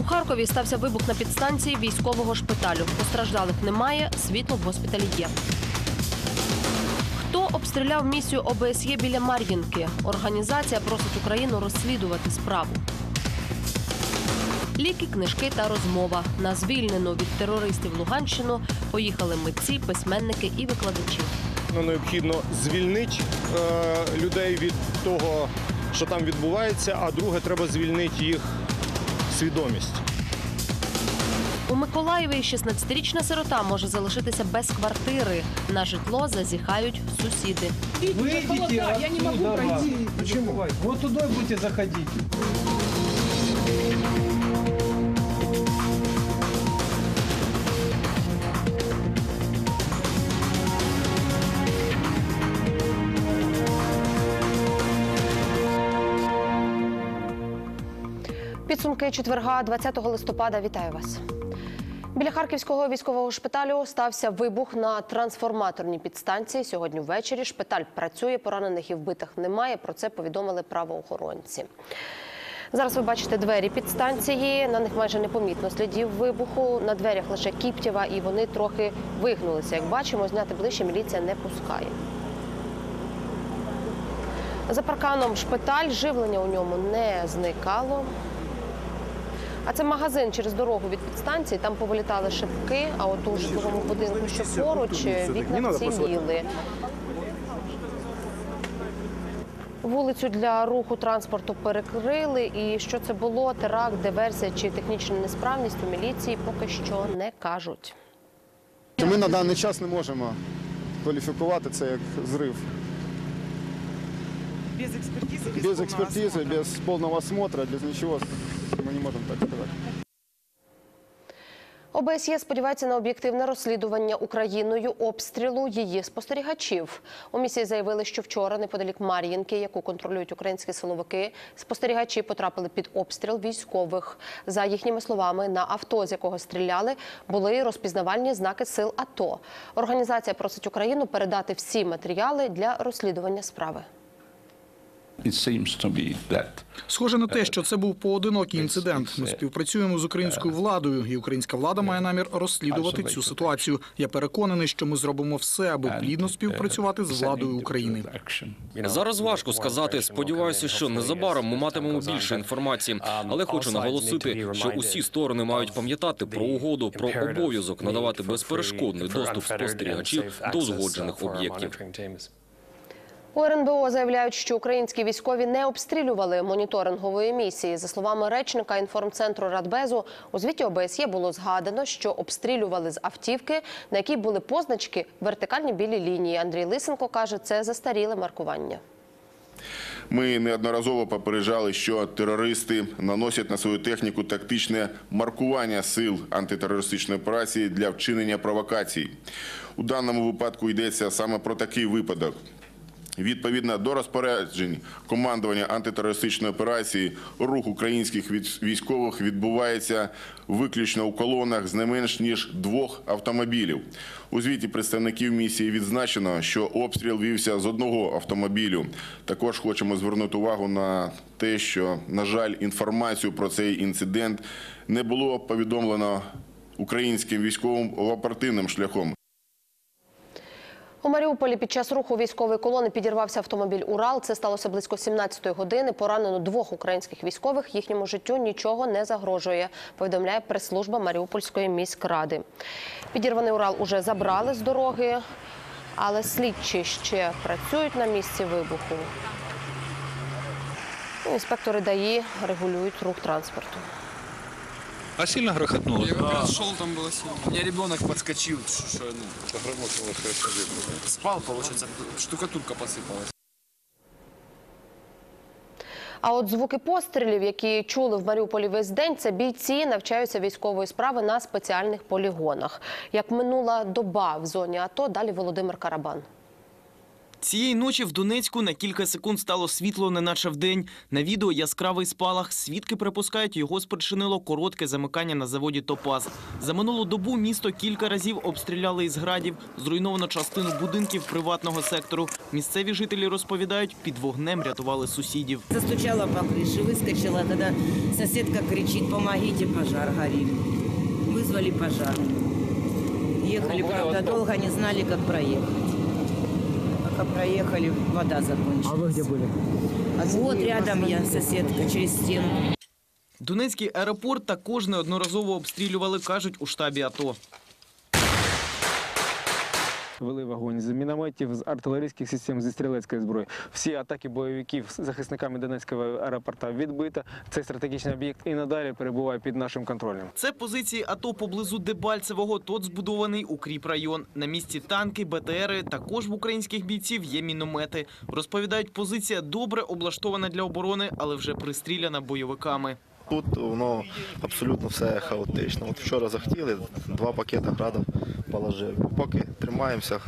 У Харкові стався вибух на підстанції військового шпиталю. Постраждалих немає, світло в госпіталі є. Хто обстріляв місію ОБСЄ біля Мар'їнки? Організація просить Україну розслідувати справу. Ліки, книжки та розмова. На звільнену від терористів Луганщину поїхали митці, письменники і викладачі. Ну, необхідно звільнити е, людей від того, що там відбувається, а друге, треба звільнити їх свідомість. У Миколаєві 16-річна сирота може залишитися без квартири. На житло зазіхають сусіди. Вийдіть, я не могу оттуда, пройти. Чому? Вот туда будете заходить. Підсумки четверга, 20 листопада. Вітаю вас. Біля харківського військового шпиталю стався вибух на трансформаторній підстанції. Сьогодні ввечері шпиталь працює, поранених і вбитих немає. Про це повідомили правоохоронці. Зараз ви бачите двері підстанції. На них майже непомітно слідів вибуху. На дверях лише кіптєва, і вони трохи вигнулися. Як бачимо, зняти ближче міліція не пускає. За парканом шпиталь, живлення у ньому не зникало. А це магазин через дорогу від підстанції. Там повилітали шибки, а от у житловому будинку, що поруч, вікна вціліли. Вулицю для руху транспорту перекрили. І що це було? Теракт, диверсія чи технічна несправність у міліції поки що не кажуть. Ми на даний час не можемо кваліфікувати це як зрив. Без экспертизы, без, Без експертизи, осмотра. повного осмотру, без нічого ми не можемо так сказати. ОБСЄ сподівається на об'єктивне розслідування Україною обстрілу її спостерігачів. У місії заявили, що вчора, неподалік Мар'їнки, яку контролюють українські силовики, спостерігачі потрапили під обстріл військових. За їхніми словами, на авто, з якого стріляли, були розпізнавальні знаки сил АТО. Організація просить Україну передати всі матеріали для розслідування справи. It seems to be that Схоже на те, що це був поодинокий інцидент. Ми співпрацюємо з українською владою, і українська влада має намір розслідувати цю ситуацію. Я переконаний, що ми зробимо все, аби плідно співпрацювати з владою України. Зараз важко сказати. Сподіваюся, що незабаром ми матимемо більше інформації. Але хочу наголосити, що усі сторони мають пам'ятати про угоду про обов'язок надавати безперешкодний доступ спостерігачів до узгоджених об'єктів. У РНБО заявляють, що українські військові не обстрілювали моніторингової місії. За словами речника інформцентру Радбезу, у звіті ОБСЄ було згадано, що обстрілювали з автівки, на якій були позначки вертикальні білі лінії. Андрій Лисенко каже, це застаріле маркування. Ми неодноразово попереджали, що терористи наносять на свою техніку тактичне маркування сил антитерористичної операції для вчинення провокацій. У даному випадку йдеться саме про такий випадок. Відповідно до розпоряджень командування антитерористичної операції, рух українських військових відбувається виключно у колонах з не менш ніж двох автомобілів. У звіті представників місії відзначено, що обстріл вівся з одного автомобілю. Також хочемо звернути увагу на те, що, на жаль, інформацію про цей інцидент не було повідомлено українським військовим оперативним шляхом. У Маріуполі під час руху військової колони підірвався автомобіль Урал. Це сталося близько 17-ї години. Поранено двох українських військових. Їхньому життю нічого не загрожує. Повідомляє прес-служба Маріупольської міськради. Підірваний Урал уже забрали з дороги, але слідчі ще працюють на місці вибуху. Інспектори ДАІ регулюють рух транспорту. А сильно грохотнуло? Я как раз шел, там было сильно. У меня ребенок подскочил, что, что, ну, спал, получается, штукатурка посыпалась. А от звуки пострілів, які чули в Маріуполі весь день, це бійці навчаються військової справи на спеціальних полігонах. Як минула доба в зоні АТО, далі Володимир Карабан. Цієї ночі в Донецьку на кілька секунд стало світло, неначе вдень. На відео яскравий спалах. Свідки припускають, його спричинило коротке замикання на заводі «Топаз». За минулу добу місто кілька разів обстріляли із градів. Зруйновано частину будинків приватного сектору. Місцеві жителі розповідають, під вогнем рятували сусідів. Застучала по крыше, выскочила, тогда соседка кричит, помогите, пожар горит. Вызвали пожар. Ехали, правда, долго не знали, как проехать. Пока проехали, вода закончилась. А вы где были? Вот рядом я, соседка, через стену. Донецький аеропорт також неодноразово обстрілювали, кажуть у штабі АТО. Вели вогонь з мінометів, з артилерійських систем, зі стрілецької зброї. Всі атаки бойовиків з захисниками Донецького аеропорта відбито. Цей стратегічний об'єкт і надалі перебуває під нашим контролем. Це позиції АТО поблизу Дебальцевого. Тут збудований укріпрайон. На місці танки, БТРи. Також в українських бійців є міномети. Розповідають, позиція добре облаштована для оборони, але вже пристріляна бойовиками. Тут воно абсолютно все хаотично. От вчора захотіли, два пакети градом положили. Поки тримаємося,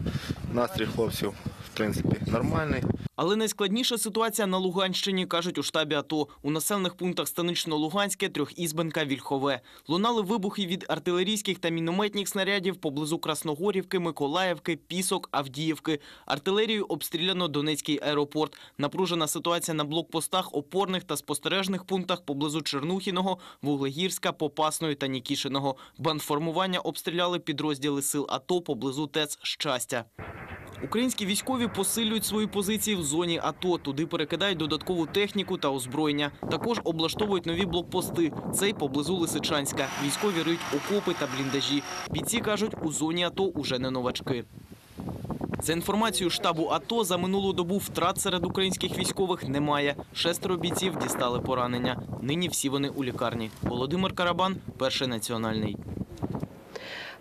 настрій хлопців, в принципі, нормальний. Але найскладніша ситуація на Луганщині, кажуть у штабі АТО. У населених пунктах Станично-Луганське, Трьохізбенка, Вільхове. Лунали вибухи від артилерійських та мінометних снарядів поблизу Красногорівки, Миколаївки, Пісок, Авдіївки. Артилерію обстріляно Донецький аеропорт. Напружена ситуація на блокпостах, опорних та спостережних пунктах поблизу Чернухіного, Вуглегірська, Попасної та Нікішиного. Бандформування обстріляли підрозділи сил АТО поблизу ТЕЦ «Щастя». Українські військові посилюють свої позиції в зоні АТО. Туди перекидають додаткову техніку та озброєння. Також облаштовують нові блокпости. Цей поблизу Лисичанська. Військові риють окопи та бліндажі. Бійці кажуть, у зоні АТО уже не новачки. За інформацією штабу АТО, за минулу добу втрат серед українських військових немає. Шестеро бійців дістали поранення. Нині всі вони у лікарні. Володимир Карабан, перший національний.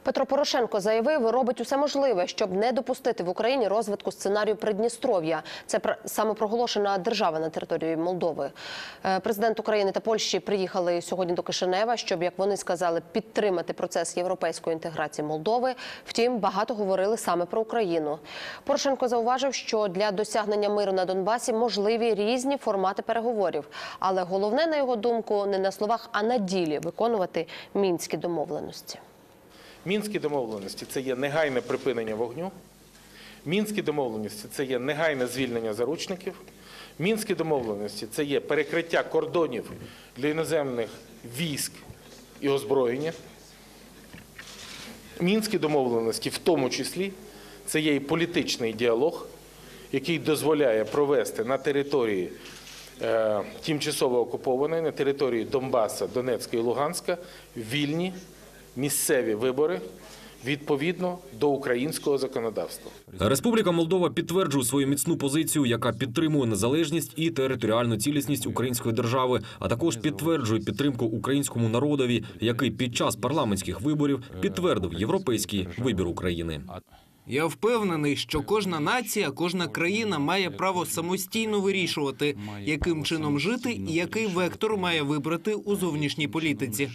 Петро Порошенко заявив, робить усе можливе, щоб не допустити в Україні розвитку сценарію Придністров'я. Це пр- самопроголошена держава на території Молдови. Е, Президент України та Польщі приїхали сьогодні до Кишинева, щоб, як вони сказали, підтримати процес європейської інтеграції Молдови. Втім, багато говорили саме про Україну. Порошенко зауважив, що для досягнення миру на Донбасі можливі різні формати переговорів. Але головне, на його думку, не на словах, а на ділі виконувати мінські домовленості. Мінські домовленості це є негайне припинення вогню. Мінські домовленості це є негайне звільнення заручників. Мінські домовленості це є перекриття кордонів для іноземних військ і озброєння. Мінські домовленості, в тому числі, це є і політичний діалог, який дозволяє провести на території е, тимчасово окупованої, на території Донбаса, Донецька і Луганська вільні місцеві вибори відповідно до українського законодавства. Республіка Молдова підтверджує свою міцну позицію, яка підтримує незалежність і територіальну цілісність української держави, а також підтверджує підтримку українському народові, який під час парламентських виборів підтвердив європейський вибір України. Я впевнений, що кожна нація, кожна країна має право самостійно вирішувати, яким чином жити і який вектор має вибрати у зовнішній політиці.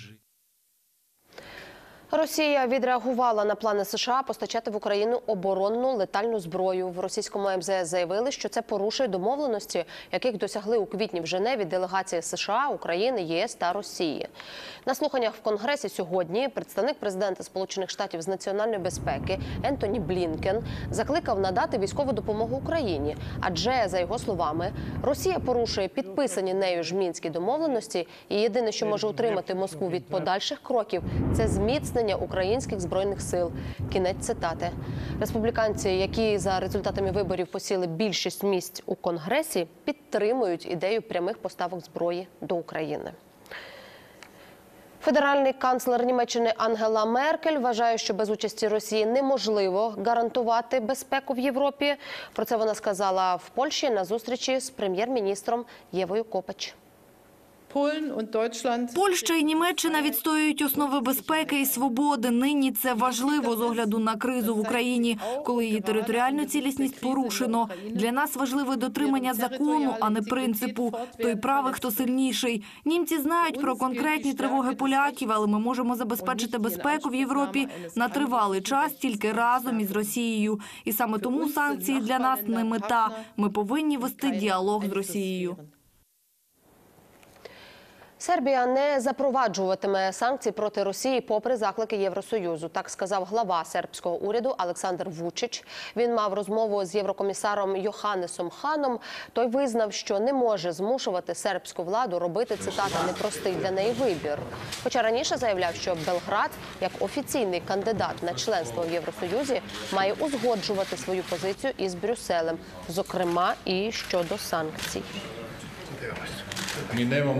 Росія відреагувала на плани США постачати в Україну оборонну летальну зброю. В російському МЗС заявили, що це порушує домовленості, яких досягли у квітні в Женеві делегації США, України, ЄС та Росії. На слуханнях в Конгресі сьогодні представник президента Сполучених Штатів з національної безпеки Ентоні Блінкен закликав надати військову допомогу Україні. Адже за його словами, Росія порушує підписані нею ж мінські домовленості, і єдине, що може утримати Москву від подальших кроків, це зміцнення українських збройних сил. Кінець цитати. Республіканці, які за результатами виборів посіли більшість місць у конгресі, підтримують ідею прямих поставок зброї до України. Федеральний канцлер Німеччини Ангела Меркель вважає, що без участі Росії неможливо гарантувати безпеку в Європі. Про це вона сказала в Польщі на зустрічі з прем'єр-міністром Євою Копач. Польща і Німеччина відстоюють основи безпеки і свободи. Нині це важливо з огляду на кризу в Україні, коли її територіальну цілісність порушено. Для нас важливе дотримання закону, а не принципу. Той правий, хто сильніший. Німці знають про конкретні тривоги поляків, але ми можемо забезпечити безпеку в Європі на тривалий час тільки разом із Росією. І саме тому санкції для нас не мета. Ми повинні вести діалог з Росією. Сербія не запроваджуватиме санкцій проти Росії попри заклики Євросоюзу. Так сказав глава сербського уряду Олександр Вучич. Він мав розмову з єврокомісаром Йоханнесом Ханом. Той визнав, що не може змушувати сербську владу робити цитата непростий для неї вибір. Хоча раніше заявляв, що Белград, як офіційний кандидат на членство в Євросоюзі, має узгоджувати свою позицію із Брюсселем, зокрема і щодо санкцій.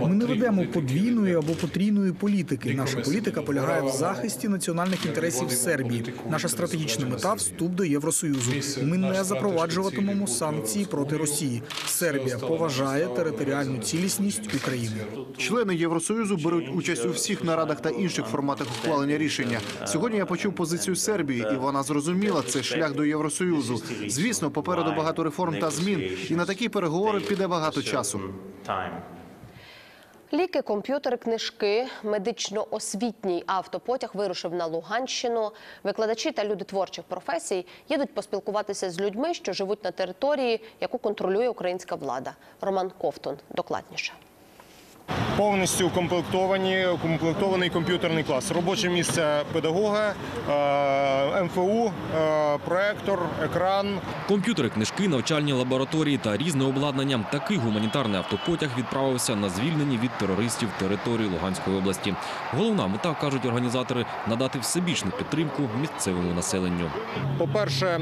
Ми не ведемо подвійної або потрійної політики. Наша політика полягає в захисті національних інтересів Сербії. Наша стратегічна мета вступ до Євросоюзу. Ми не запроваджуватимемо санкції проти Росії. Сербія поважає територіальну цілісність України. Члени Євросоюзу беруть участь у всіх нарадах та інших форматах ухвалення рішення. Сьогодні я почув позицію Сербії, і вона зрозуміла це шлях до Євросоюзу. Звісно, попереду багато реформ та змін, і на такі переговори піде багато часу. Ліки, комп'ютери, книжки, медично-освітній автопотяг вирушив на Луганщину. Викладачі та люди творчих професій їдуть поспілкуватися з людьми, що живуть на території, яку контролює українська влада. Роман Ковтун докладніше. Повністю укомплектовані, укомплектований комп'ютерний клас, робоче місце педагога, е, МФУ, е, проектор, екран. Комп'ютери, книжки, навчальні лабораторії та різне обладнання. Такий гуманітарний автопотяг відправився на звільнені від терористів території Луганської області. Головна мета, кажуть організатори, надати всебічну підтримку місцевому населенню. По-перше,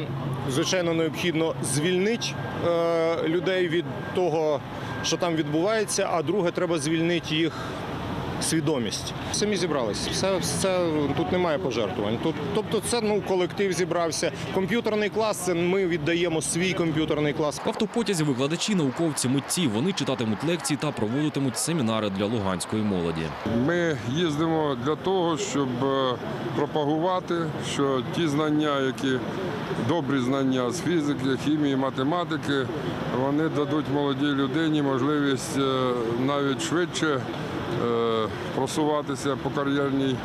звичайно, необхідно звільнити е, людей від того, що там відбувається. А друге, треба звільнити їх свідомість. Самі зібралися. Все, все тут немає пожертвувань. Тут, тобто, це ну колектив зібрався. Комп'ютерний клас. Це ми віддаємо свій комп'ютерний клас. В автопотязі викладачі, науковці, митці. Вони читатимуть лекції та проводитимуть семінари для луганської молоді. Ми їздимо для того, щоб е, пропагувати, що ті знання, які добрі знання з фізики, хімії, математики, вони дадуть молодій людині можливість е, навіть швидше просуватися по кар'єрній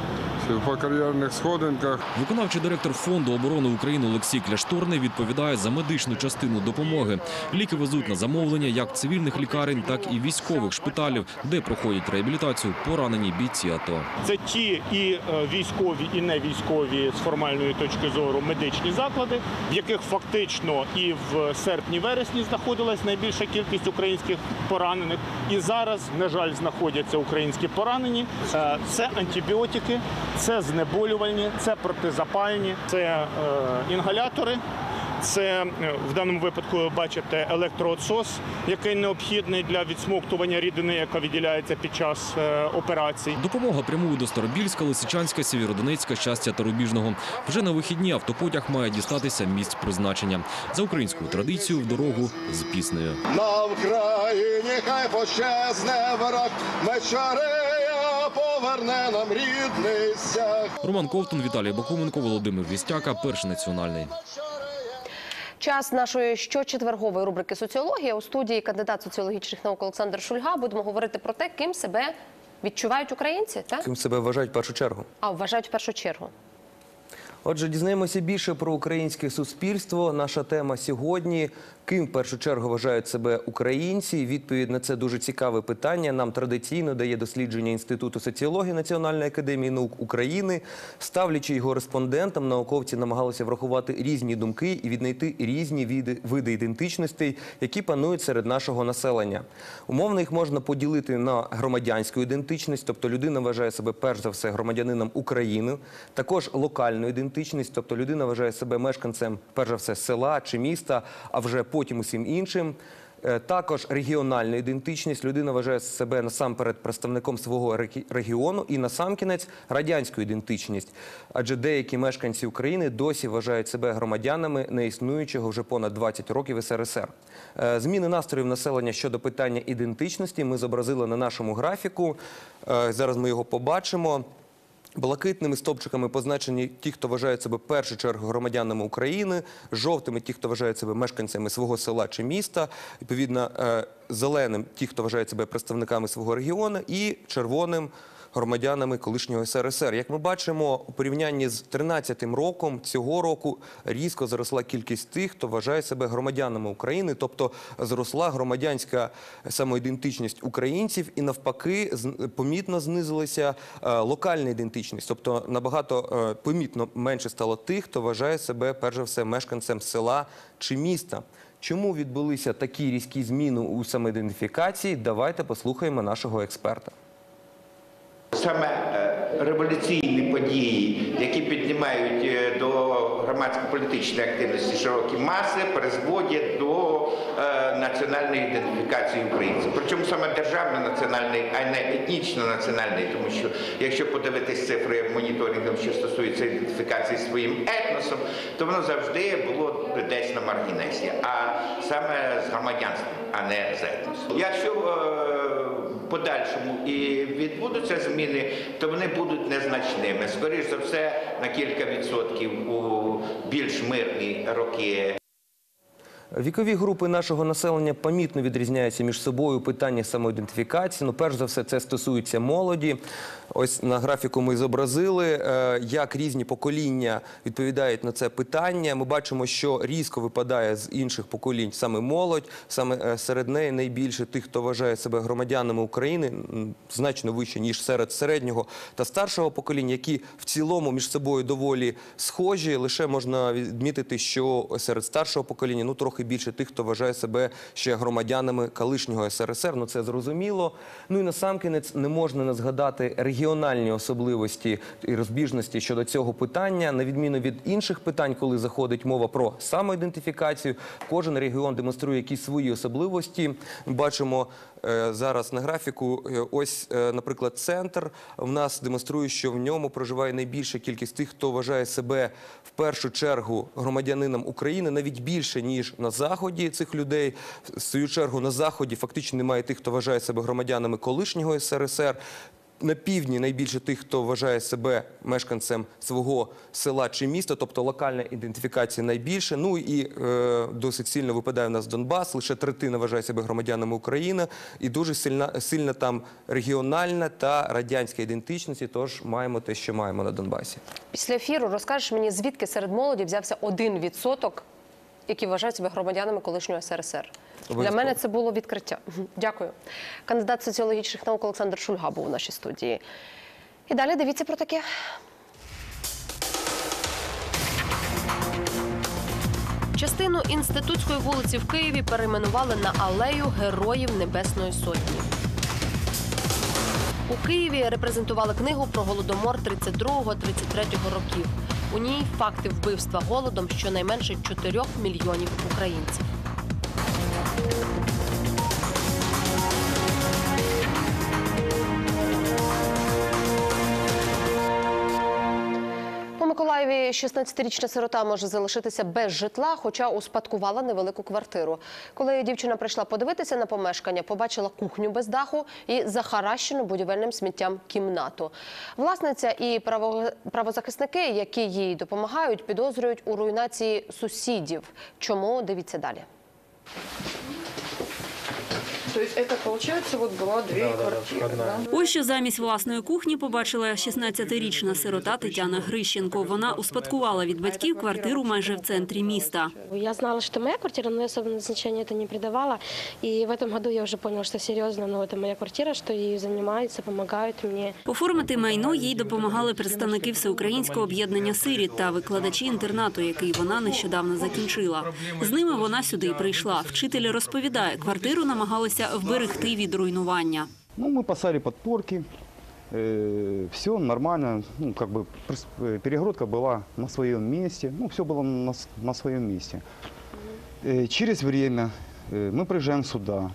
по кар'єрних сходинках. Виконавчий директор фонду оборони України Олексій Кляшторний відповідає за медичну частину допомоги. Ліки везуть на замовлення як цивільних лікарень, так і військових шпиталів, де проходять реабілітацію поранені бійці АТО. Це ті і е, військові, і не військові з формальної точки зору медичні заклади, в яких фактично і в серпні-вересні знаходилась найбільша кількість українських поранених. І зараз, на жаль, знаходяться українські поранені. Е, Це антибіотики, це знеболювальні, це протизапальні, це е, інгалятори. Це е, в даному випадку ви бачите електроотсос, який необхідний для відсмоктування рідини, яка відділяється під час е, операцій. Допомога прямує до Старобільська, Лисичанська, Сєвєродонецька, Щастя та Рубіжного. Вже на вихідні автопотяг має дістатися місць призначення. За українською традицією в дорогу з піснею. На Вкраїні хай пощезне ворог, Мечарея поверне нам рідний стяг. Роман Ковтун, Віталій Бакуменко, Володимир Вістяка, перший національний. Час нашої щочетвергової рубрики Соціологія у студії кандидат соціологічних наук Олександр Шульга. Будемо говорити про те, ким себе відчувають українці, так? Ким себе вважають в першу чергу. А вважають в першу чергу. Отже, дізнаємося більше про українське суспільство. Наша тема сьогодні. Ким в першу чергу вважають себе українці? Відповідь на це дуже цікаве питання. Нам традиційно дає дослідження Інституту соціології Національної академії наук України. Ставлячи його респондентам, науковці намагалися врахувати різні думки і віднайти різні види, ідентичностей, які панують серед нашого населення. Умовно їх можна поділити на громадянську ідентичність, тобто людина вважає себе перш за все громадянином України, також локальну ідентичність, тобто людина вважає себе мешканцем перш за все села чи міста, а вже потім усім іншим. Е, Також регіональна ідентичність. Людина вважає себе насамперед представником свого регіону і насамкінець радянську ідентичність. Адже деякі мешканці України досі вважають себе громадянами неіснуючого вже понад 20 років СРСР. Е, Зміни настроїв населення щодо питання ідентичності ми зобразили на нашому графіку. Е, Зараз ми його побачимо. Блакитними стовпчиками позначені ті, хто вважають себе першу чергу громадянами України, жовтими ті, хто вважають себе мешканцями свого села чи міста, відповідно е, зеленим ті, хто вважають себе представниками свого регіону, і червоним громадянами колишнього СРСР. Як ми бачимо, у порівнянні з 13-м роком цього року різко зросла кількість тих, хто вважає себе громадянами України, тобто зросла громадянська самоідентичність українців, і навпаки, помітно знизилася е, локальна ідентичність, тобто набагато е, помітно менше стало тих, хто вважає себе перш за все мешканцем села чи міста. Чому відбулися такі різкі зміни у самоідентифікації? Давайте послухаємо нашого експерта. Саме е, революційні події, які піднімають е, до громадсько-політичної активності широкі маси, призводять до е, національної ідентифікації українців. Причому саме державної національної, а не етнічно-національної, тому що якщо подивитись цифри моніторингу, що стосується ідентифікації своїм етносом, то воно завжди було десь на маргінесі, а саме з громадянством, а не з етносом. Якщо подальшому і відбудуться зміни, то вони будуть незначними. Скоріше за все, на кілька відсотків у більш мирні роки. Вікові групи нашого населення помітно відрізняються між собою у питанні самоідентифікації. Ну, перш за все, це стосується молоді. Ось на графіку ми зобразили, е, як різні покоління відповідають на це питання. Ми бачимо, що різко випадає з інших поколінь саме молодь, саме е, серед неї найбільше тих, хто вважає себе громадянами України, значно вище ніж серед середнього та старшого покоління, які в цілому між собою доволі схожі. Лише можна відмітити, що серед старшого покоління ну трохи більше тих, хто вважає себе ще громадянами колишнього СРСР. Ну це зрозуміло. Ну і насамкінець не можна не згадати регіональні особливості і розбіжності щодо цього питання, на відміну від інших питань, коли заходить мова про самоідентифікацію. Кожен регіон демонструє якісь свої особливості. Бачимо е, зараз на графіку. е, Ось, е, наприклад, центр в нас демонструє, що в ньому проживає найбільша кількість тих, хто вважає себе в першу чергу громадянином України, навіть більше ніж на заході цих людей. В свою чергу на заході фактично немає тих, хто вважає себе громадянами колишнього СРСР. На півдні найбільше тих, хто вважає себе мешканцем свого села чи міста, тобто локальна ідентифікація найбільше. Ну і е, досить сильно випадає в нас Донбас. Лише третина вважає себе громадянами України, і дуже сильна, сильна там регіональна та радянська ідентичність. і Тож маємо те, що маємо на Донбасі. Після ефіру розкажеш мені, звідки серед молоді взявся один відсоток, які вважають себе громадянами колишнього СРСР. Для мене це було відкриття. Дякую. Кандидат соціологічних наук Олександр Шульга був у нашій студії. І далі дивіться про таке. Частину інститутської вулиці в Києві перейменували на алею Героїв Небесної Сотні. У Києві репрезентували книгу про голодомор 32-33 років. У ній факти вбивства голодом щонайменше 4 мільйонів українців. 16-річна сирота може залишитися без житла, хоча успадкувала невелику квартиру. Коли дівчина прийшла подивитися на помешкання, побачила кухню без даху і захаращену будівельним сміттям кімнату. Власниця і право- правозахисники, які їй допомагають, підозрюють у руйнації сусідів. Чому дивіться далі? То есть это получается вот была две квартиры, да? Ось що замість власної кухні побачила 16-річна сирота Тетяна Грищенко. Вона успадкувала від батьків квартиру майже в центрі міста. Я знала, что моя квартира, но я особенно значения это не придавала. И в этом году я уже поняла, что серьезно, ну, это моя квартира, что ею занимаются, помогают мне. Оформити майно їй допомагали представники всеукраїнського об'єднання сиріт та викладачі інтернату, який вона нещодавно закінчила. З ними вона сюди й прийшла. Вчитель розповідає, квартиру намагалися вберегти від руйнування. Ну, мы поставили подпорки, все нормально, ну, как бы прос- э, перегородка была на своем месте, ну, все было на, с- на своем месте. Э, через время Э, Мы приезжаем сюда.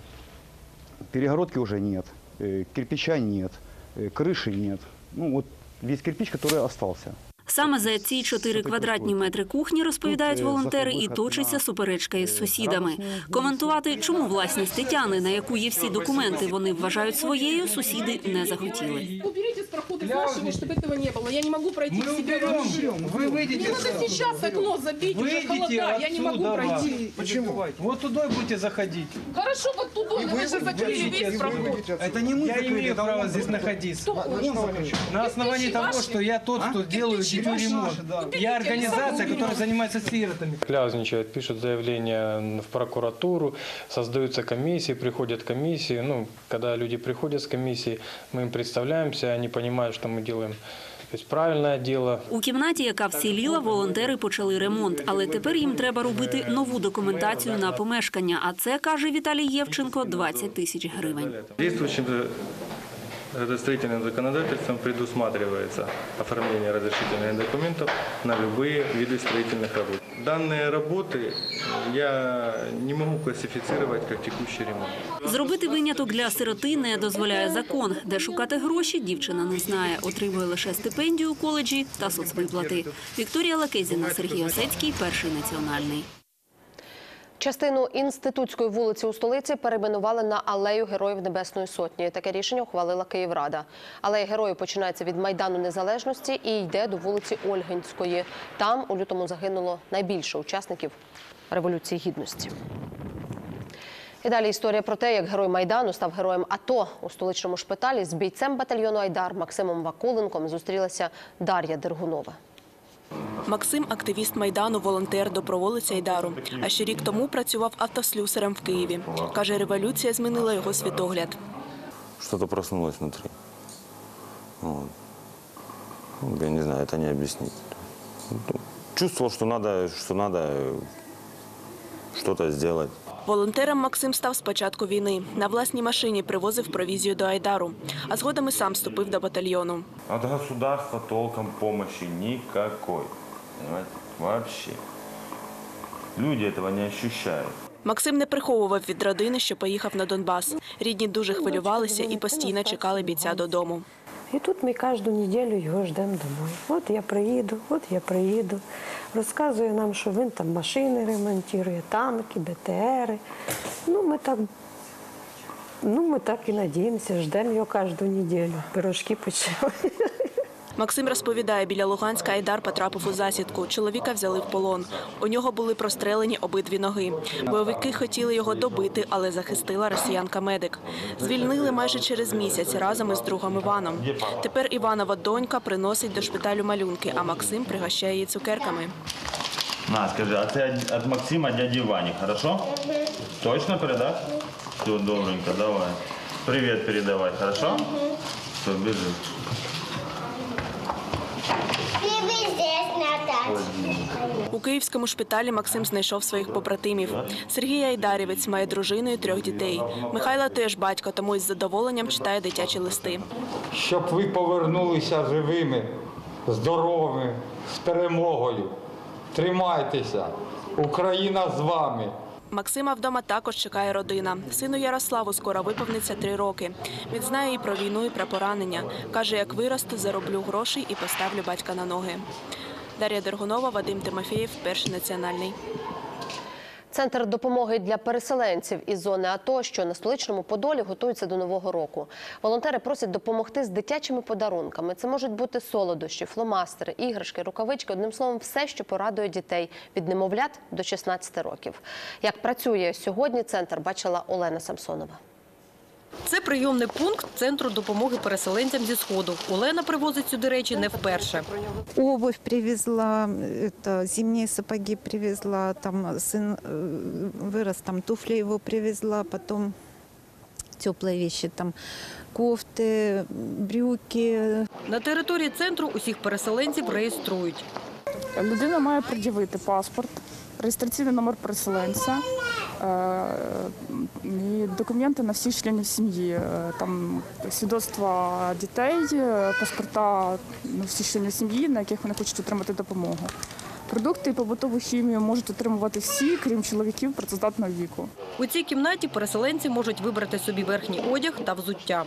Перегородки уже нет, э, кирпича нет, э, крыши нет. Ну вот весь кирпич, который остался. Саме за ці чотири квадратні метри кухні, розповідають волонтери, і точиться суперечка із сусідами. Коментувати, чому власність Тетяни, на яку є всі документи, вони вважають своєю, сусіди не захотіли. С прохода нашего, чтобы этого не было. Я не могу пройти к себе вообще. Вы выйдете Мне надо отсюда. сейчас окно забить, уже Выйдите холода, я не могу отсюда, пройти. Почему? Вот туда будете заходить. Хорошо, вот туда, но вы же закрыли весь проход. Это не мы Я имею право здесь находиться. На основании того, что я тот, кто делаю ремонт. Я организация, которая занимается сиротами. Кляузничают, пишут заявления в прокуратуру, создаются комиссии, приходят комиссии. Ну, когда люди приходят с комиссии, мы им представляемся, они понимают, что мы делаем правильное дело. У кімнаті, яка вціліла, волонтери почали ремонт, але тепер їм треба робити нову документацію на помешкання. А це каже Віталій Євченко 20 тисяч гривень. Действующим градостроительным законодательством предусматривается оформление разрешительных документов на любые виды строительных работ. Данные работы я не могу классифицировать как текущий ремонт. Зробити виняток для сироти не дозволяє закон. Де шукати гроші, дівчина не знає. Отримує лише стипендію у коледжі та соцвиплати. Вікторія Лакезіна, Сергій Осецький, перший національний. Частину інститутської вулиці у столиці перейменували на алею Героїв Небесної Сотні. Таке рішення ухвалила Київрада. Алея Героїв починається від Майдану Незалежності і йде до вулиці Ольгинської. Там у лютому загинуло найбільше учасників Революції Гідності. І далі історія про те, як герой Майдану став героєм АТО у столичному шпиталі з бійцем батальйону Айдар Максимом Вакуленком зустрілася Дар'я Дергунова. Максим активіст Майдану, волонтер доброволець Айдару. А ще рік тому працював автослюсарем в Києві. Каже, революція змінила його світогляд. Что-то проснулось внутри. Вот. Ну, Я не знаю, это не объяснить. Ну, Чувствовал, что надо, что надо э, что-то сделать. Волонтером Максим став з початку війни. На власній машині привозив провізію до Айдару, а згодом і сам вступив до батальйону. От государства толком никакой. Понимаете? Вообще. Люди этого не ощущают. Максим не приховував від родини, що поїхав на Донбас. Рідні дуже хвилювалися і постійно чекали бійця додому. І тут ми кожну неділю його ждемо домой. От я приїду, от я приїду. Розказує нам, що він там машини ремонтує, танки, БТРи. Ну, ми так, ну, ми так і надіємося, ждемо його кожну неділю. Пирожки почали. Максим розповідає, біля Луганська Айдар потрапив у засідку. Чоловіка взяли в полон. У нього були прострелені обидві ноги. Бойовики хотіли його добити, але захистила росіянка-медик. Звільнили майже через місяць разом із другом Іваном. Тепер Іванова донька приносить до шпиталю малюнки, а Максим пригощає її цукерками. На, скажи, а от- от Максима дяди Вани, хорошо? Точно передашь? Все, добренько, давай. Привет передавай, хорошо? Все, бежи. У київському шпиталі Максим знайшов своїх побратимів. Сергій Айдарівець має дружину і трьох дітей. Михайло теж батько, тому із задоволенням читає дитячі листи. щоб ви повернулися живими, здоровими, з перемогою. Тримайтеся, Україна з вами. Максима вдома також чекає родина. Сину Ярославу скоро виповниться три роки. Він знає і про війну, і про поранення. Каже, як виросту, зароблю грошей і поставлю батька на ноги. Дар'я Дергунова, Вадим Тимофєєв, перший національний. Центр допомоги для переселенців із зони АТО, що на столичному Подолі готується до нового року. Волонтери просять допомогти з дитячими подарунками. Це можуть бути солодощі, фломастери, іграшки, рукавички. Одним словом, все, що порадує дітей від немовлят до 16 років. Як працює сьогодні центр, бачила Олена Самсонова. Це прийомний пункт центру допомоги переселенцям зі сходу. Олена привозить сюди речі не вперше. Обувь привезла, это, зимние сапоги привезла, там сын э, вырос, там туфли его привезла, потом теплые вещи, там кофты, брюки. На території центру усіх переселенців реєструють. Людина має пред'явити паспорт, реєстраційний номер переселенця е, і документи на всіх членів сім'ї. Е, Там свідоцтва дітей, е, паспорта на всіх членів сім'ї, на яких вони хочуть отримати допомогу. Продукти і побутову хімію можуть отримувати всі, крім чоловіків працездатного віку. У цій кімнаті переселенці можуть вибрати собі верхній одяг та взуття.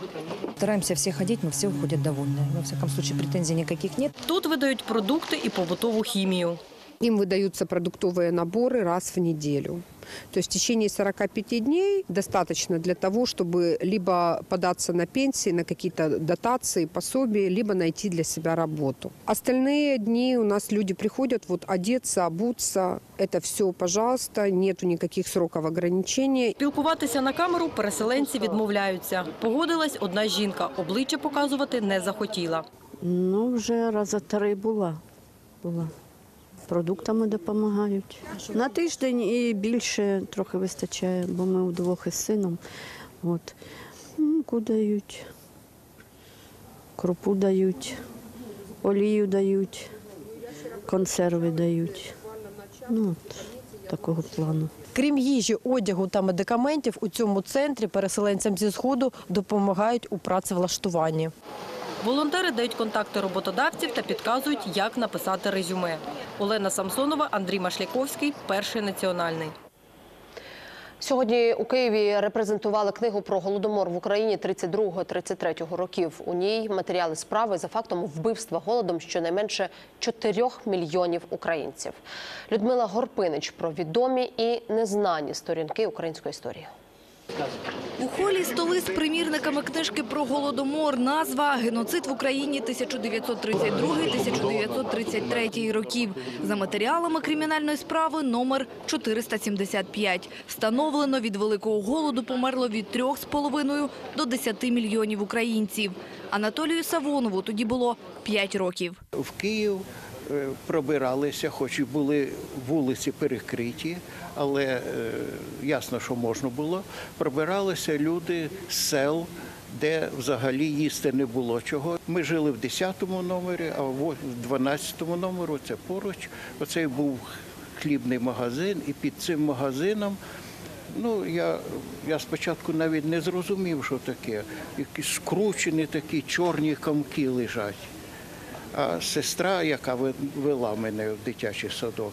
Стараемся все ходить, но все уходят довольные. Во всяком случае, претензий никаких нет. Тут видають продукти і побутову хімію. Им выдаются продуктовые наборы раз в неделю. То есть в течение 45 дней достаточно для того, чтобы либо податься на пенсии, на какие-то дотации, пособия, либо найти для себя работу. Остальные дни у нас люди приходят вот одеться, обуться. Это все, пожалуйста, нету никаких сроков ограничения. Спілкуватися на камеру переселенці відмовляються. Погодилась одна жінка, обличчя показувати не захотіла. Ну, вже рази три була. була. Продуктами допомагають. На тиждень і більше трохи вистачає, бо ми вдвох із сином. От. Муку дають, крупу дають, олію дають, консерви дають. Ну, от, такого плану. Крім їжі, одягу та медикаментів, у цьому центрі переселенцям зі сходу допомагають у працевлаштуванні. Волонтери дають контакти роботодавців та підказують, як написати резюме. Олена Самсонова, Андрій Машляковський, перший національний. Сьогодні у Києві репрезентували книгу про голодомор в Україні 32-33 років. У ній матеріали справи за фактом вбивства голодом щонайменше 4 мільйонів українців. Людмила Горпинич про відомі і незнані сторінки української історії. У холі столи з примірниками книжки про голодомор. Назва геноцид в Україні 1932-1933 років. За матеріалами кримінальної справи номер 475. Встановлено від великого голоду померло від 3,5 до 10 мільйонів українців. Анатолію Савонову тоді було 5 років. В Київ пробиралися, хоч і були вулиці перекриті, але е, ясно, що можна було. Пробиралися люди з сел, де взагалі їсти не було чого. Ми жили в 10-му номері, а в 12-му номеру це поруч. Оцей був хлібний магазин, і під цим магазином. Ну, я, я спочатку навіть не зрозумів, що таке. Якісь скручені такі чорні комки лежать. А сестра, яка вела мене в дитячий садок,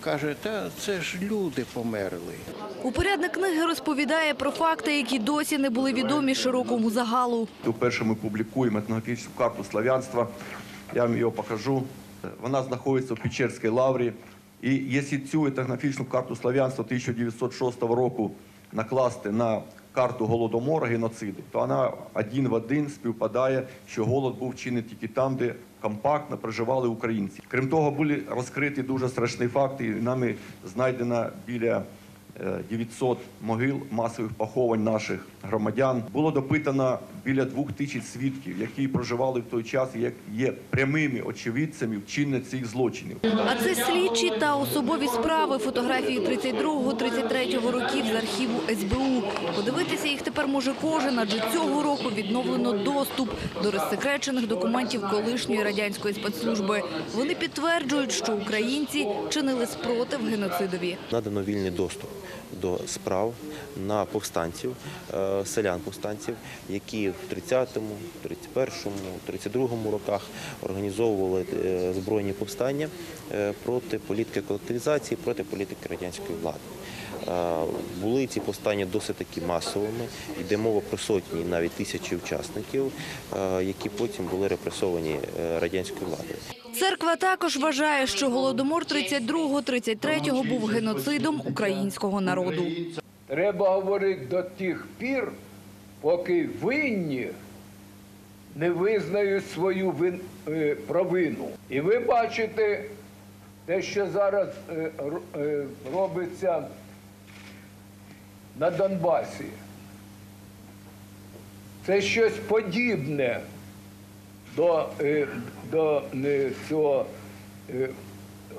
каже, та це ж люди померли. Упорядник книги розповідає про факти, які досі не були відомі широкому загалу. Вперше ми публікуємо етнографічну карту славянства. Я вам її покажу. Вона знаходиться в Печерській лаврі. І якщо цю етнографічну карту славянства 1906 року накласти на карту голодомора геноциду, то вона один в один співпадає, що голод був вчинений тільки там, де компактно проживали українці. Крім того, були розкриті дуже страшні факти. І нами знайдено біля е, 900 могил масових поховань наших громадян. Було допитано біля двох тисяч свідків, які проживали в той час, як є прямими очевидцями вчинення цих злочинів. А це слідчі та особові справи, фотографії 32-33 років з архіву СБУ. Подивитися їх тепер може кожен, адже цього року відновлено доступ до розсекречених документів колишньої радянської спецслужби. Вони підтверджують, що українці чинили спротив геноцидові. Надано вільний доступ до справ на повстанців, е, селян-повстанців, які в 30-му, 31-му, 32-му роках організовували е, збройні повстання е, проти політики колективізації, проти політики радянської влади. Е, Були ці повстання досить таки масовими. Йде мова про сотні, навіть тисячі учасників, які потім були репресовані радянською владою. Церква також вважає, що голодомор 32-33 був геноцидом українського народу. Треба говорити до тих пір, поки винні не визнають свою вин, е, провину. І ви бачите те, що зараз е, е, робиться на Донбасі. Це щось подібне до, до цього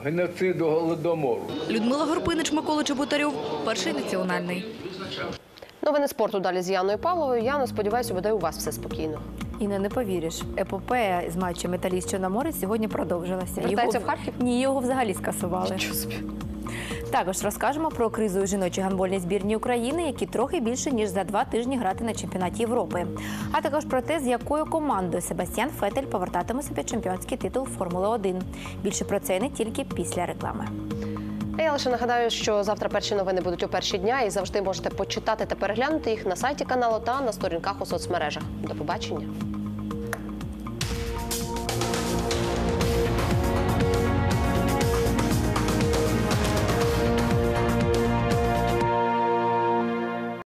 геноциду голодомору. Людмила Горпинич, Микола Чеботарьов, перший національний. Новини спорту далі з Яною Павловою. Яно, сподіваюся, буде у вас все спокійно. І не повіриш, епопея з матчем Металіст Чорноморець сьогодні продовжилася. Вертається в Харків? Ні, його взагалі скасували. Також розкажемо про кризу у жіночій гандбольній збірні України, які трохи більше ніж за два тижні грати на чемпіонаті Європи. А також про те, з якою командою Себастьян Фетель повертатиме собі чемпіонський титул Формули 1. Більше про це не тільки після реклами. Я лише нагадаю, що завтра перші новини будуть у перші дня і завжди можете почитати та переглянути їх на сайті каналу та на сторінках у соцмережах. До побачення.